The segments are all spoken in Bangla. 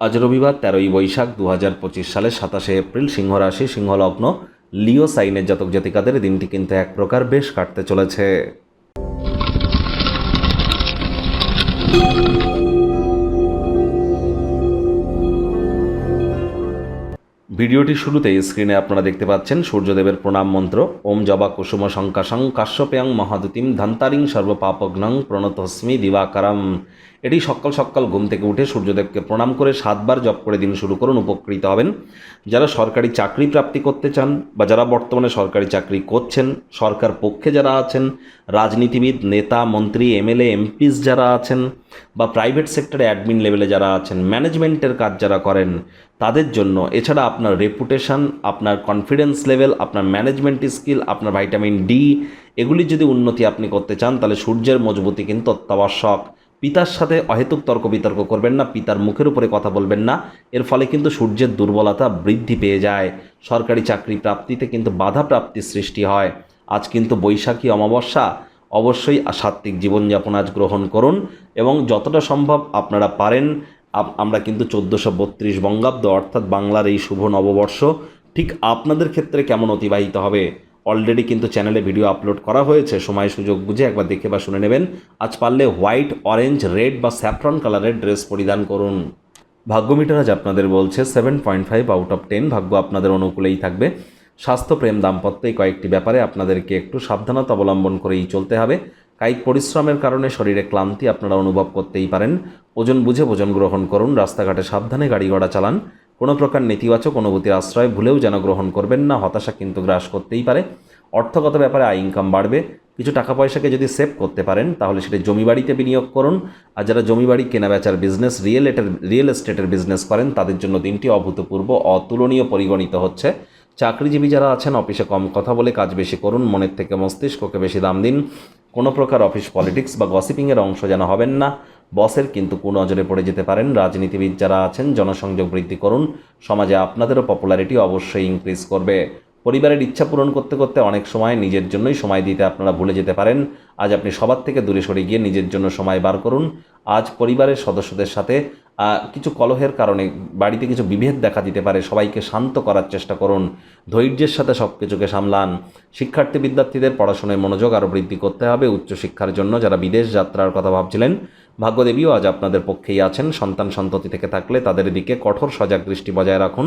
আজ রবিবার তেরোই বৈশাখ দু হাজার পঁচিশ সালের সাতাশে এপ্রিল সিংহ রাশি সিংহলগ্ন, লিও সাইনের জাতক জাতিকাদের দিনটি কিন্তু এক প্রকার বেশ কাটতে চলেছে। ভিডিওটি শুরুতেই স্ক্রিনে আপনারা দেখতে পাচ্ছেন সূর্যদেবের প্রণাম মন্ত্র, ওম জবা কুসুম শঙ্কাশং কাশ্যপেয়ং মহাদুতিম ধন্তারিং সর্বপাপগ্নং প্রণতস্মি দিবাকারম। এটি সকাল সকাল ঘুম থেকে উঠে সূর্যদেবকে প্রণাম করে সাতবার জপ করে দিন শুরু করুন, উপকৃত হবেন। যারা সরকারি চাকরি প্রাপ্তি করতে চান বা যারা বর্তমানে সরকারি চাকরি করছেন, সরকার পক্ষে যারা আছেন, রাজনীতিবিদ, নেতা, মন্ত্রী, এমএলএ, এমপিস যারা আছেন বা প্রাইভেট সেক্টরে অ্যাডমিন লেভেলে যারা আছেন ম্যানেজমেন্টের কাজ যারা করেন, তাদের জন্য এছাড়া আপনার রেপুটেশন আপনার কনফিডেন্স লেভেল আপনার ম্যানেজমেন্ট স্কিল আপনার ভাইটামিন ডি এগুলি যদি উন্নতি আপনি করতে চান, তাহলে সূর্যের মজবুতি কিন্তু অত্যাবশ্যক। পিতার সাথে অহেতুক তর্ক বিতর্ক করবেন না, পিতার মুখের উপরে কথা বলবেন না, এর ফলে কিন্তু সূর্যের দুর্বলতা বৃদ্ধি পেয়ে যায়। সরকারি চাকরি প্রাপ্তিতে কিন্তু বাধা প্রাপ্তির সৃষ্টি হয়। আজ কিন্তু বৈশাখী অমাবস্যা অবশ্যই সাত্ত্বিক জীবনযাপন আজ গ্রহণ করুন এবং যতটা সম্ভব আপনারা পারেন আমরা কিন্তু চোদ্দোশো বত্রিশ বঙ্গাব্দ, অর্থাৎ বাংলার এই শুভ নববর্ষ, ঠিক আপনাদের ক্ষেত্রে কেমন অতিবাহিত হবে? অলরেডি কিন্তু চ্যানেলে ভিডিও আপলোড করা হয়েছে, সময় সুযোগ বুঝে একবার দেখে বা শুনে নেবেন। আজ পারলে হোয়াইট অরেঞ্জ রেড বা স্যাফরন কালারের ড্রেস পরিধান করুন। ভাগ্য মিটার আজ আপনাদের বলছে seven point five out of ten ভাগ্য আপনাদের অনুকূলেই থাকবে। স্বাস্থ্য প্রেম দাম্পত্য কয়েকটি ব্যাপারে আপনাদেরকে একটু সাবধানতা অবলম্বন করেই চলতে হবে। কায়িক পরিশ্রমের কারণে শরীরে ক্লান্তি আপনারা অনুভব করতেই পারেন। ওজন বুঝে ভোজন গ্রহণ করুন, রাস্তাঘাটে সাবধানে গাড়ি ঘোড়া চালান। কোনো প্রকার নেতিবাচক অনুভূতির আশ্রয় ভুলেও যেন গ্রহণ করবেন না, হতাশা কিন্তু গ্রাস করতেই পারে। অর্থগত ব্যাপারে আয় ইনকাম বাড়বে। কিছু টাকা পয়সাকে যদি সেভ করতে পারেন, তাহলে সেটা জমি বাড়িতে বিনিয়োগ করুন। আর যারা জমি বাড়ি কেনা বেচার বিজনেস রিয়েল রিয়েল এস্টেটের বিজনেস করেন, তাদের জন্য দিনটি অভূতপূর্ব, অতুলনীয় পরিগণিত হচ্ছে। চাকরিজীবী যারা আছেন, অফিসে কম কথা বলে কাজ বেশি করুন, মনের থেকে মস্তিষ্ককে বেশি দাম দিন। কোনো প্রকার অফিস পলিটিক্স বা গসিপিংয়ের অংশ যেন হবেন না। বসের কিন্তু কোন কুনজরে পড়ে যেতে পারেন। রাজনীতিবিদ যারা আছেন, জনসংযোগ বৃদ্ধি করুন। সমাজে আপনাদেরও পপুলারিটি অবশ্যই ইনক্রিজ করবে। পরিবারের ইচ্ছা পূরণ করতে করতে অনেক সময় নিজের জন্যই সময় দিতে আপনারা ভুলে যেতে পারেন। আজ আপনি সবার থেকে দূরে সরে গিয়ে নিজের জন্য সময় বার করুন। আজ পরিবারের সদস্যদের সাথে কিছু কলহের কারণে বাড়িতে কিছু বিভেদ দেখা দিতে পারে, সবাইকে শান্ত করার চেষ্টা করুন, ধৈর্যের সাথে সব কিছুকে সামলান। শিক্ষার্থী বিদ্যার্থীদের পড়াশোনায় মনোযোগ আরও বৃদ্ধি করতে হবে, উচ্চশিক্ষার জন্য যারা বিদেশ যাত্রার কথা ভাবছিলেন, ভাগ্যদেবীও আজ আপনাদের পক্ষেই আছেন, সন্তান সন্ততি থেকে থাকলে তাদের দিকে কঠোর সজাগ দৃষ্টি বজায় রাখুন।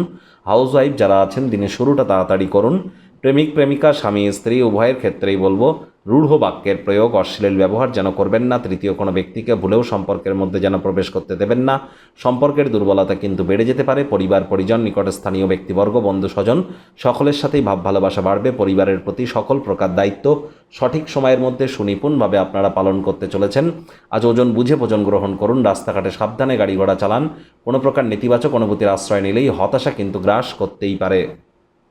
হাউস ওয়াইফ যারা আছেন, দিনের শুরুটা তাড়াতাড়ি করুন। প্রেমিক, প্রেমিকা, স্বামী, স্ত্রী, উভয়ের ক্ষেত্রেই বলব রূঢ় বাক্যের প্রয়োগ অশ্লীল ব্যবহার যেন করবেন না, তৃতীয় কোনো ব্যক্তিকে ভুলেও সম্পর্কের মধ্যে যেন প্রবেশ করতে দেবেন না। সম্পর্কের দুর্বলতা কিন্তু বেড়ে যেতে পারে, পরিবার, পরিজন, নিকটে স্থানীয় ব্যক্তিবর্গ, বন্ধু, স্বজন, সকলের সাথেই ভাব ভালোবাসা বাড়বে, পরিবারের প্রতি সকল প্রকার দায়িত্ব সঠিক সময়ের মধ্যে সুনিপুণভাবে আপনারা পালন করতে চলেছেন। আজ ওজন বুঝে ভোজন গ্রহণ করুন, রাস্তাঘাটে সাবধানে গাড়ি ঘোড়া চালান, কোনো প্রকার নেতিবাচক অনুভূতির আশ্রয় নিলেই হতাশা কিন্তু গ্রাস করতেই পারে।